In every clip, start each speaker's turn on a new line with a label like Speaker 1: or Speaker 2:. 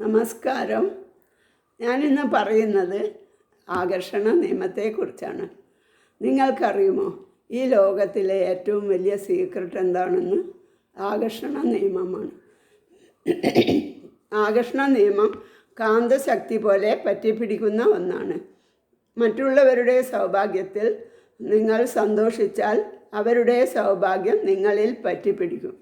Speaker 1: നമസ്കാരം. ഞാനിന്ന് പറയുന്നത് ആകർഷണ നിയമത്തെക്കുറിച്ചാണ്. നിങ്ങൾക്കറിയുമോ ഈ ലോകത്തിലെ ഏറ്റവും വലിയ സീക്രട്ട് എന്താണെന്ന്? ആകർഷണ നിയമമാണ്. ആകർഷണ നിയമം കാന്തശക്തി പോലെ പറ്റിപ്പിടിക്കുന്ന ഒന്നാണ്. മറ്റുള്ളവരുടെ സൗഭാഗ്യത്തിൽ നിങ്ങൾ സന്തോഷിച്ചാൽ അവരുടെ സൗഭാഗ്യം നിങ്ങളിൽ പറ്റിപ്പിടിക്കും.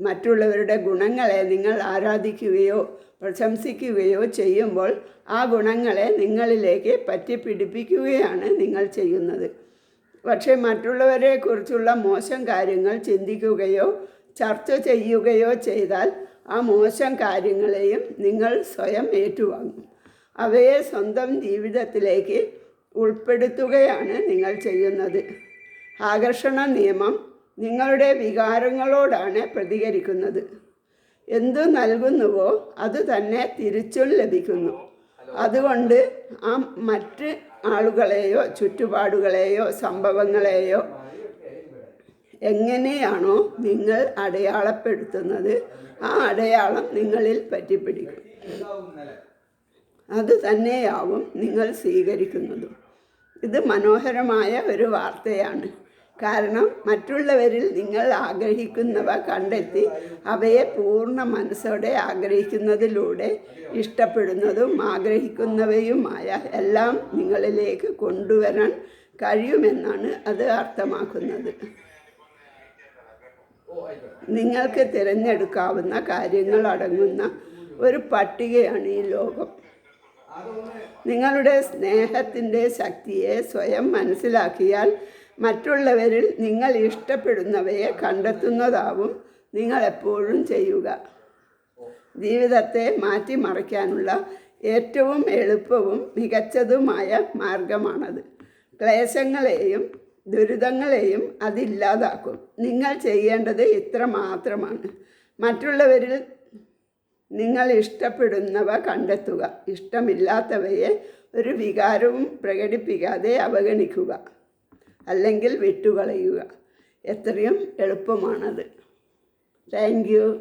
Speaker 1: മറ്റുള്ളവരുടെ ഗുണങ്ങളെ നിങ്ങൾ ആരാധിക്കുകയോ പ്രശംസിക്കുകയോ ചെയ്യുമ്പോൾ ആ ഗുണങ്ങളെ നിങ്ങളിലേക്ക് പറ്റിപ്പിടിപ്പിക്കുകയാണ് നിങ്ങൾ ചെയ്യുന്നത്. പക്ഷേ മറ്റുള്ളവരെക്കുറിച്ചുള്ള മോശം കാര്യങ്ങൾ ചിന്തിക്കുകയോ ചർച്ച ചെയ്യുകയോ ചെയ്താൽ ആ മോശം കാര്യങ്ങളെയും നിങ്ങൾ സ്വയം ഏറ്റുവാങ്ങും. അവയെ സ്വന്തം ജീവിതത്തിലേക്ക് ഉൾപ്പെടുത്തുകയാണ് നിങ്ങൾ ചെയ്യുന്നത്. ആകർഷണ നിയമം നിങ്ങളുടെ വികാരങ്ങളോടാണ് പ്രതികരിക്കുന്നത്. എന്തു നൽകുന്നുവോ അത് തന്നെ തിരിച്ചും ലഭിക്കുന്നു. അതുകൊണ്ട് ആ മറ്റ് ആളുകളെയോ ചുറ്റുപാടുകളെയോ സംഭവങ്ങളെയോ എങ്ങനെയാണോ നിങ്ങൾ അടയാളപ്പെടുത്തുന്നത് ആ അടയാളം നിങ്ങളിൽ പറ്റിപ്പിടിക്കും. അത് തന്നെയാവും നിങ്ങൾ സ്വീകരിക്കുന്നതും. ഇത് മനോഹരമായ ഒരു വാർത്തയാണ്. കാരണം മറ്റുള്ളവരിൽ നിങ്ങൾ ആഗ്രഹിക്കുന്നവ കണ്ടെത്തി അവയെ പൂർണ മനസ്സോടെ ആഗ്രഹിക്കുന്നതിലൂടെ ഇഷ്ടപ്പെടുന്നതും ആഗ്രഹിക്കുന്നവയുമായ എല്ലാം നിങ്ങളിലേക്ക് കൊണ്ടുവരാൻ കഴിയുമെന്നാണ് അത് അർത്ഥമാക്കുന്നത്. നിങ്ങൾക്ക് തിരഞ്ഞെടുക്കാവുന്ന കാര്യങ്ങൾ അടങ്ങുന്ന ഒരു പട്ടികയാണ് ഈ ലോകം. നിങ്ങളുടെ സ്നേഹത്തിന്റെ ശക്തിയെ സ്വയം മനസ്സിലാക്കിയാൽ മറ്റുള്ളവരിൽ നിങ്ങൾ ഇഷ്ടപ്പെടുന്നവയെ കണ്ടെത്തുന്നതാവും നിങ്ങൾ എപ്പോഴും ചെയ്യുക. ജീവിതത്തെ മാറ്റിമറിക്കാനുള്ള ഏറ്റവും എളുപ്പവും മികച്ചതുമായ മാർഗമാണത്. ക്ലേശങ്ങളെയും ദുരിതങ്ങളെയും അതില്ലാതാക്കും നിങ്ങൾ ചെയ്യേണ്ടത് ഇത്ര മാത്രമാണ്. മറ്റുള്ളവരിൽ നിങ്ങൾ ഇഷ്ടപ്പെടുന്നവ കണ്ടെത്തുക. ഇഷ്ടമില്ലാത്തവയെ ഒരു വികാരവും പ്രകടിപ്പിക്കാതെ അവഗണിക്കുക. അല്ലെങ്കിൽ വിട്ടുകളയുക. എത്രയും എളുപ്പമാണത്. Thank you